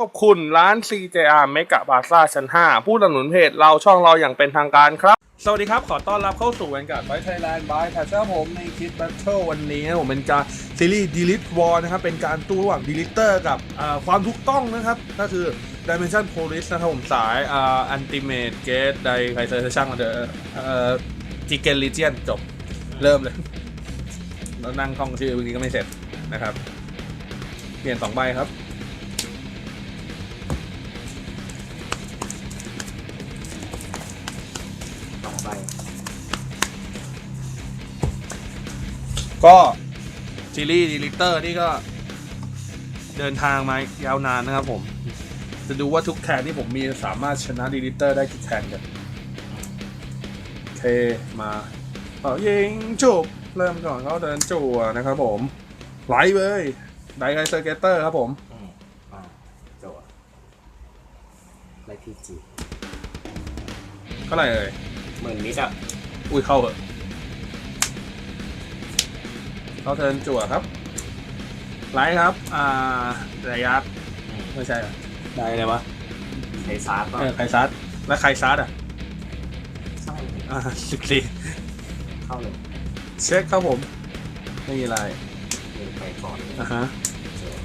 ขอบคุณร้าน CJR เมกะบาซ่าชั้น 5 ผู้สนับสนุนเพจเราช่องเราอย่างเป็นทางการครับ สวัสดีครับ ขอต้อนรับเข้าสู่แวนการ์ดไฟไทยแลนด์บายแพชชอร์ผมในคิดแบทเทิลวันนี้นะผมเป็นการซีรีส์ Delete War นะครับ เป็นการตู้ระหว่าง Deleter กับความถูกต้องนะครับ ก็คือ Dimension Police นะครับผมสายอ่า Ultimate Gate ใดใครเซอร์ช่างมาเถอะเอ่อ g i g a n Legion จบเริ่มเลยแล้วนั่งท่องชื่อเมื่อกี้ก็ไม่เสร็จนะครับ เปลี่ยนสองใบครับ สองใบก็ซีรีส์ดีลิเตอร์นี่ก็ เดินทางมายาวนานนะครับผม จะดูว่าทุกแคนที่ผมมีสามารถชนะดีลิเตอร์ได้กี่แคนกันโอเคมาเป่ายิงจุบเริ่มก่อนเขาเดินจั่วนะครับผมไลฟ์เลยไดไกเซอร์เกเตอร์ครับผมอืมมาโจทย์ไลพีจีเท่าไหร่เอ่ย หมื่นมิตรอะอุ้ยเข้าเหอะเขาเทิร์นจั่วครับ ไลฟ์ครับ อ่าระยัดไม่ใช่เหรอได้เลยวะใช้ซาร์ก็เออใครซัดแล้วใครซัดอะช่างมันอ่าสิบสี่เข้าเลยเช็คครับผม ไม่มีอะไรหนึ่งไปก่อนอะฮะโจทย์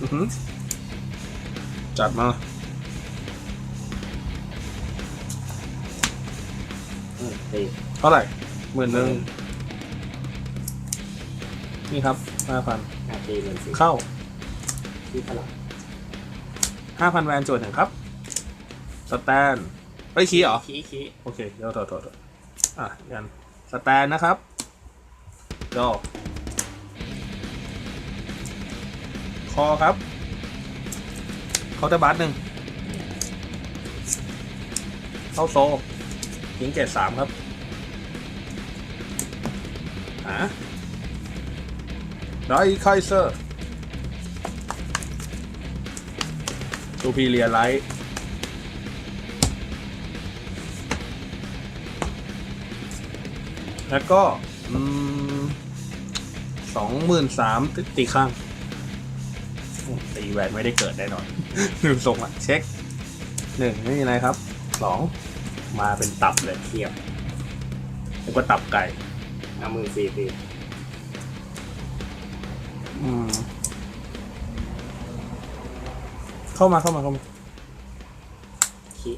อือหือ จัดมาอืมตีเท่าไหร่หมื่นหนึ่งนี่ครับห้าพันนาตีหมื่นสี่เข้าที่พลังห้าพันแวนโจทย์หนึ่งครับ สแตนเอ้ยคีย์เหรอขี้ขี้โอเคเดี๋ยวโทษโทษโทษอะยันสแตนนะครับดอคอครับเขาน์เตอร์บัสหนึ่งเข้าโซยิงเกตสามครับหาไดไคเซอร์ซูพีเรียไลท์แล้วก็สองหมื่นสามตีข้างตีแหวนไม่ได้เกิดแน่นอน ลืมส่งอะ เช็คหนึ่งไม่มีอะไรครับสองมาเป็นตับเลยเทียบแล้วก็ตับไก่เอาหมื่นสี่ตีอืมเข้ามาเข้ามาเข้ามาขี้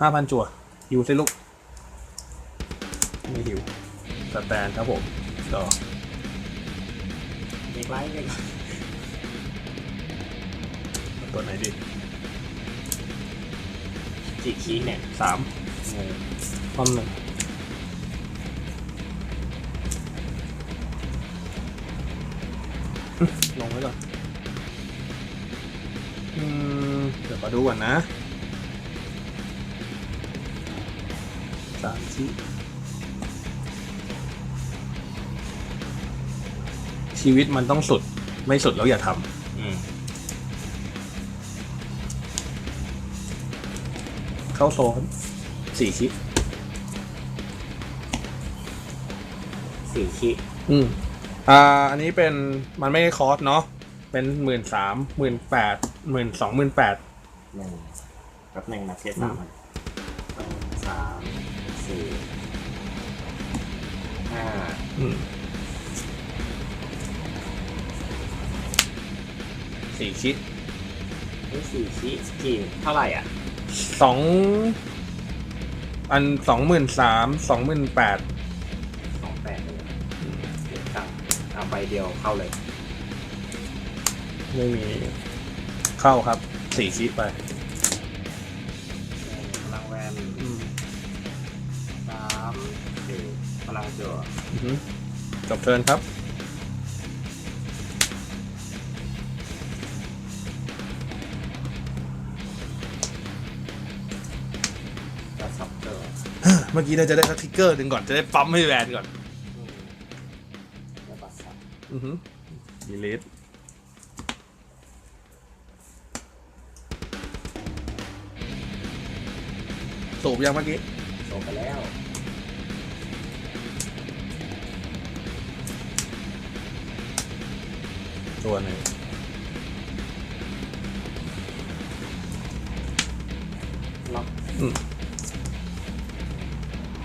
ห้าพันจั่ว อยู่สิลูก ไม่หิวสแตนครับผมต่อเด็กไล่เด็ก ตัวไหนดีจีขี้เนี่ยสามเออความหนึ่งลงไว้ก่อนอืมเดี๋ยวมาดูก่อนนะสามชิ้ชีวิตมันต้องสุด ไม่สุดแล้วอย่าทอืมำ เข้าโซนสี่ชิ้สี่ขี้อืมอ่า อันนี้เป็นมันไม่ได้คอร์สเนาะ เป็นหมื่นสามหมื่นแปดหมื่นสองหมื่นแปดหนึ่งแป๊บหนึ่งนะเทียบสามอันสองสามสี่ห้าอืมสี่ชิ้เฮ้ยสี่ขี้กี่เท่าไหร่อะ สองอันสองหมื่นสามสองหมื่นแปดสองแปดเลยเดี๋ยวตังค์เอาใบเดียวเข้าเลย ไม่มีเข้าครับสี่ชิ้ไปพลังแวนอืมสามสี่พลังจั่วอือหือจบเทิร์นครับ เมื่อกี้เราจะได้สักทิกเกอร์หนึ่งก่อนจะได้ปั๊มให้แวนก่อนอือหืมีเลสสูบยังเมื่อกี้ ส่งไปแล้วตัวหนึ่ง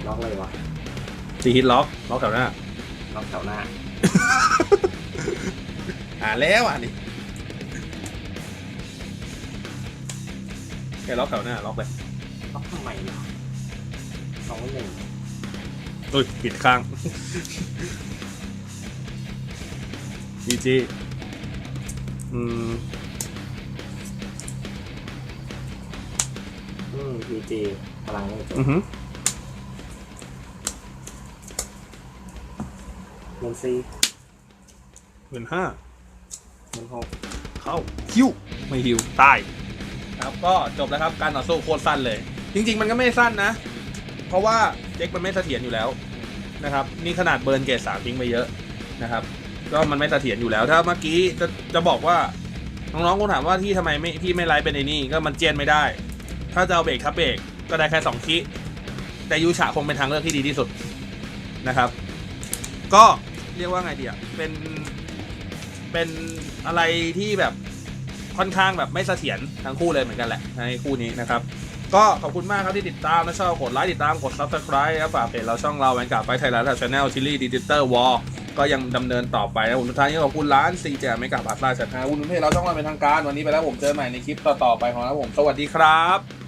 ล็อกเลยวะตีฮิตล็อกล็อกแถวหน้าล็อกแถวหน้า อ่านแล้วอ่านดิแกล็อกแถวหน้าล็อกเลยล็อกทำไมเนาะสองหนึ่งอุ้ยผิดข้าง จีจีอืมอืมพีจีพลังไม่จบอือหือ เงินซีหมื่นห้าเงินหกเข้าคิวไม่ฮิวตายครับก็จบแล้วครับการต่อสู้โคตรสั้นเลย จริง ๆ มันก็ไม่ได้สั้นนะ เพราะว่าเจ็คมันไม่เสถียรอยู่แล้วนะครับนี่ขนาดเบิร์นเกรดสามทิ้งไปเยอะนะครับก็มันไม่เสถียรอยู่แล้วถ้าเมื่อกี้จะจะบอกว่าน้องๆคงถามว่าที่ทำไมไม่ที่ไม่ไลฟ์เป็นไอ้นี่ก็มันเจียนไม่ได้ ถ้าจะเอาเบรกครับเบรกก็ได้แค่สองคิแต่ยูฉะคงเป็นทางเลือกที่ดีที่สุดนะครับ ก็ เรียกว่าไงดีอะเป็น เป็นอะไรที่แบบค่อนข้างแบบไม่เสถียรทั้งคู่เลยเหมือนกันแหละในคู่นี้นะครับ ก็ขอบคุณมากครับที่ติดตามนะชอบกดไลค์ติดตามกด subscribe ครับฝากเพจเราช่องเราแวนการ์ดไฟไทยแลนด์ชาแนลชิลลี่ดิจิตอลวอลก็ยังดำเนินต่อไปนะผมสุดท้ายนี้ขอบคุณร้านซีแจไม่กับบาสไลน์ชัดฮาวุ้นเพจเราช่องเราเป็นทางการวันนี้ไปแล้วผมเจอใหม่ในคลิปต่อๆไปของเราผมสวัสดีครับ